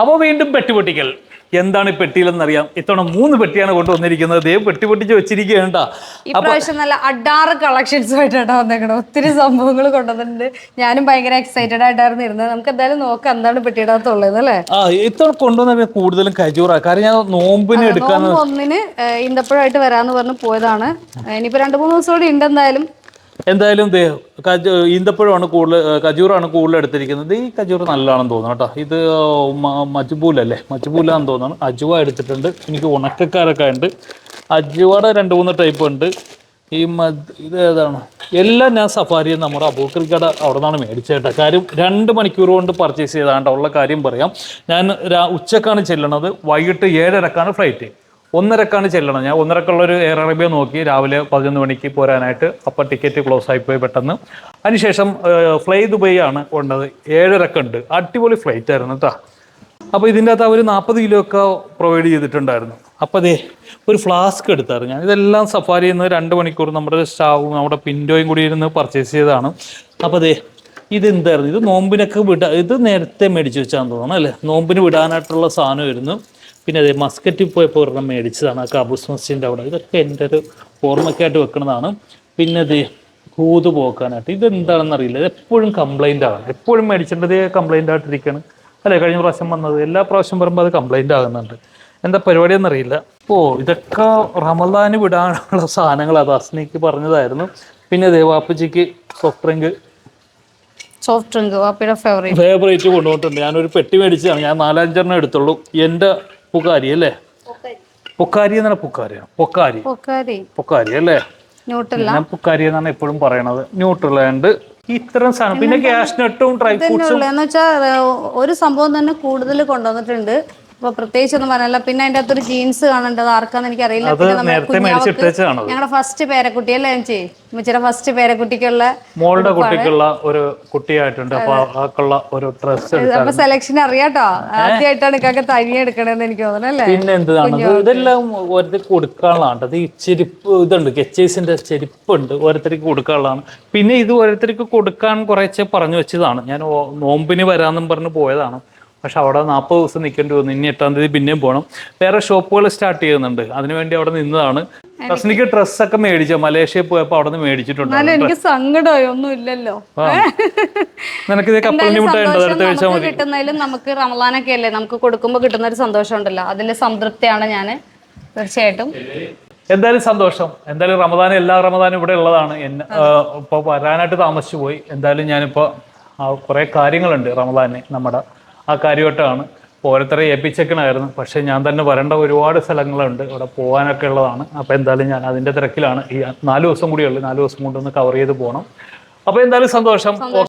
അപ്പോൾ വീണ്ടും പെട്ടി പൊട്ടിക്കൽ എന്താണ് പെട്ടിയിലെന്നറിയാം. ഇത്തവണ മൂന്ന് പെട്ടിയാണ് കൊണ്ടുവന്നിരിക്കുന്നത്. ദേ പെട്ടി പൊട്ടിച്ച് വെച്ചിരിക്കുകയാണ് ട്ടോ. ഈ നല്ല അഡാറ് കളക്ഷൻസ് ആയിട്ടാണ് വന്നേക്കണം ഒത്തിരി സംഭവങ്ങൾ കൊണ്ടുവന്നിട്ടുണ്ട്. ഞാനും ഭയങ്കര എക്സൈറ്റഡ് ആയിട്ടായിരുന്നു ഇരുന്നത്. നമുക്ക് എന്തായാലും നോക്കാം എന്താണ് പെട്ടിയിടത്തുള്ളത് അല്ലേ? ആ ഇത്തവണ കൊണ്ടുവന്ന കൂടുതലും കജൂറ. കാരണം ഞാൻ നോമ്പിന് എടുക്കാൻ ഒന്നിന് ഇന്നപ്പോഴായിട്ട് വരാന്ന് പറഞ്ഞ് പോയതാണ്. ഇനിയിപ്പോ രണ്ടു മൂന്ന് ദിവസം കൂടി ഉണ്ട് എന്തായാലും എന്തായാലും ദേ കജ ഈന്തപ്പഴമാണ് കൂടുതൽ കജൂറാണ് കൂടുതൽ എടുത്തിരിക്കുന്നത്. ഈ കജൂർ നല്ലതാണെന്ന് തോന്നുന്നു കേട്ടോ. ഇത് മജ്ബൂലല്ലേ? മജ്ബൂലാണെന്ന് തോന്നുന്നു. അജുവ എടുത്തിട്ടുണ്ട്. എനിക്ക് ഉണക്കക്കാരൊക്കെ ഉണ്ട്. അജുവയുടെ രണ്ട് മൂന്ന് ടൈപ്പ് ഉണ്ട്. ഈ മദ് ഇത് ഏതാണ്? എല്ലാം ഞാൻ സഫാരി നമ്മുടെ അബൂക്കറിക്കട അവിടെ നിന്നാണ് മേടിച്ചേട്ട കാര്യം രണ്ട് മണിക്കൂർ കൊണ്ട് പർച്ചേസ് ചെയ്താണ്ട് ഉള്ള കാര്യം പറയാം. ഞാൻ ഉച്ചക്കാണ് ചെല്ലണത് വൈകിട്ട് ഏഴരക്കാണ് ഫ്ലൈറ്റ് ഒന്നരക്കാണ് ചെല്ലണം. ഞാൻ ഒന്നരക്കുള്ള ഒരു എയർ അറേബ്യ നോക്കി രാവിലെ പതിനൊന്ന് മണിക്ക് പോരാനായിട്ട് അപ്പം ടിക്കറ്റ് ക്ലോസ് ആയിപ്പോയി പെട്ടെന്ന്. അതിനുശേഷം ഫ്ലൈ ദുബൈ ആണ് ഉണ്ടത് ഏഴരക്കുണ്ട്. അടിപൊളി ഫ്ലൈറ്റ് ആയിരുന്നു കേട്ടോ അപ്പോൾ ഇതിന്റെ അകത്ത് അവർ നാൽപ്പത് കിലോ ഒക്കെ പ്രൊവൈഡ് ചെയ്തിട്ടുണ്ടായിരുന്നു. അപ്പോൾ അതെ ഒരു ഫ്ലാസ്ക് എടുത്തായിരുന്നു ഞാൻ. ഇതെല്ലാം സഫാരി നിന്ന് രണ്ട് മണിക്കൂർ നമ്മുടെ സ്റ്റാവും നമ്മുടെ പിൻഡോയും കൂടി ഇരുന്ന് പർച്ചേസ് ചെയ്തതാണ്. അപ്പോൾ അതെ ഇതെന്തായിരുന്നു? ഇത് നോമ്പിനൊക്കെ വിടാ ഇത് നേരത്തെ മേടിച്ച് വെച്ചാന്ന് തോന്നുന്നു അല്ലേ? നോമ്പിന് വിടാനായിട്ടുള്ള സാധനമായിരുന്നു. പിന്നെ അതേ മസ്കറ്റിൽ പോയപ്പോൾ ഒരെണ്ണം മേടിച്ചതാണ് ആ കാബൂസ് മസ്ജിന്റെ അവിടെ. ഇതൊക്കെ എന്റെ ഒരു ഓർമ്മയ്ക്കായിട്ട് വെക്കുന്നതാണ് പിന്നെ അത് കൂത് പോക്കാനായിട്ട്. ഇതെന്താണെന്ന് അറിയില്ല. ഇത് എപ്പോഴും കംപ്ലൈന്റ് ആണ്. എപ്പോഴും മേടിച്ചിട്ടത് കംപ്ലൈന്റ് ആയിട്ടിരിക്കുകയാണ് അല്ലേ കഴിഞ്ഞ പ്രാവശ്യം വന്നത്. എല്ലാ പ്രാവശ്യം വരുമ്പോൾ അത് കംപ്ലൈന്റ് ആകുന്നുണ്ട്. എന്താ പരിപാടി എന്നറിയില്ല ഓ ഇതൊക്കെ റമദാന് വിടാനുള്ള സാധനങ്ങൾ അത് അസ്നിക്ക് പറഞ്ഞതായിരുന്നു. പിന്നെ ദേവാപ്പച്ചിക്ക് സോഫ്റ്റ് ഡ്രിങ്ക് സോഫ്റ്റ് ഡ്രിങ്ക് വാപ്പിയുടെ ഫേവറേറ്റ് ഫേവറേറ്റ് കൊണ്ടുപോയിട്ടുണ്ട് ഞാനൊരു പെട്ടി മേടിച്ചതാണ്. ഞാൻ നാലഞ്ചെണ്ണം എടുത്തുള്ളൂ. എന്റെ പുക്കാരി അല്ലേ? പുക്കാരി. എന്നാണ് പുക്കാരിയാണ് പൊക്കാരി. പൊക്കാരി. പൊക്കാരി. അല്ലേ? ഞാൻ പുക്കാരി എന്നാണ് എപ്പോഴും പറയണത്. ന്യൂട്രലാൻഡ്. ഇത്തരം സാധനം. പിന്നെ ക്യാഷ്നട്ടും ഡ്രൈ ഫ്രൂട്ട്സും. തന്നെയുള്ളൂ എന്ന് വെച്ചാൽ ഒരു സംഭവം തന്നെ കൂടുതൽ കൊണ്ടുവന്നിട്ടുണ്ട്. അപ്പൊ പ്രത്യേകിച്ച് ഒന്നും പറയാനില്ല. പിന്നെ അതിന്റെ അകത്തൊരു ജീൻസ് കാണേണ്ടത് ആർക്കാന്ന് എനിക്ക് അറിയില്ല അത് പിന്നെ നമ്മുടെ ഞങ്ങളുടെ ഫസ്റ്റ് പേരക്കുട്ടി അല്ലേ ചേച്ചി? ഉമ്മച്ചിയുടെ ഫസ്റ്റ് പേരക്കുട്ടിക്കുള്ള മോളുടെ കുട്ടിക്കുള്ള ഒരു കുട്ടിയായിട്ടുണ്ട്. അപ്പൊ ഒരു എടുത്ത അപ്പൊ സെലക്ഷൻ അറിയാട്ടോ. ആദ്യമായിട്ടാണ് ഇക്കൊക്കെ തനിയെ എടുക്കണേന്ന് എനിക്ക് തോന്നുന്നു അല്ലേ? പിന്നെ എന്താണ്? ഇതെല്ലാം ഓരോരുത്തർക്ക് കൊടുക്കാനുള്ളതാണ്. അത് ഈ ചെരുപ്പ് ഇതുണ്ട്. കെച്ചേസിന്റെ ചെരുപ്പുണ്ട്. ഓരോരുത്തർക്ക് കൊടുക്കാനുള്ളതാണ്. പിന്നെ ഇത് ഓരോരുത്തർക്ക് കൊടുക്കാൻ കുറേശ്ശെ പറഞ്ഞു വെച്ചതാണ്. ഞാൻ നോമ്പിന് വരാമെന്നും പറഞ്ഞ് പോയതാണ്. പക്ഷെ അവിടെ നാൽപ്പത് ദിവസം നിൽക്കേണ്ടി വന്നു. ഇനി എട്ടാം തീയതി പിന്നെയും പോകണം വേറെ ഷോപ്പുകൾ സ്റ്റാർട്ട് ചെയ്യുന്നുണ്ട്. അതിനുവേണ്ടി അവിടെ നിന്നതാണ്. റസ്നിക്ക് ഡ്രസ്സൊക്കെ മേടിച്ച? മലേഷ്യയിൽ പോയപ്പോ അവിടെ നിന്ന് മേടിച്ചിട്ടുണ്ട് എനിക്ക് സങ്കടമായി. ഒന്നും ഇല്ലല്ലോ നിനക്ക് ഇത് കപ്പലിന് മുട്ടായിട്ടുണ്ട് കിട്ടുന്നതിലും നമുക്ക് റമലാനൊക്കെ അല്ലേ? നമുക്ക് കൊടുക്കുമ്പോൾ കിട്ടുന്ന ഒരു സന്തോഷം ഉണ്ടല്ലോ അതിന്റെ സംതൃപ്തിയാണ് ഞാൻ തീർച്ചയായിട്ടും. എന്തായാലും സന്തോഷം. എന്തായാലും റമദാൻ എല്ലാ റമദാനും ഇവിടെ ഉള്ളതാണ്. എന്നെ ഇപ്പോൾ വരാനായിട്ട് താമസിച്ചു പോയി. എന്തായാലും ഞാനിപ്പോൾ കുറേ കാര്യങ്ങളുണ്ട് റമദാനെ നമ്മുടെ ആ കാര്യമായിട്ടാണ് ഓരോരുത്തരെ ഏൽപ്പിച്ചേക്കണമായിരുന്നു പക്ഷേ ഞാൻ തന്നെ വരേണ്ട ഒരുപാട് സ്ഥലങ്ങളുണ്ട്. ഇവിടെ പോകാനൊക്കെ ഉള്ളതാണ്. അപ്പോൾ എന്തായാലും ഞാൻ അതിന്റെ തിരക്കിലാണ്. ഈ നാല് ദിവസം കൂടിയുള്ളൂ നാല് ദിവസം കൊണ്ടൊന്ന് കവർ ചെയ്ത് പോകണം അപ്പോൾ എന്തായാലും സന്തോഷം.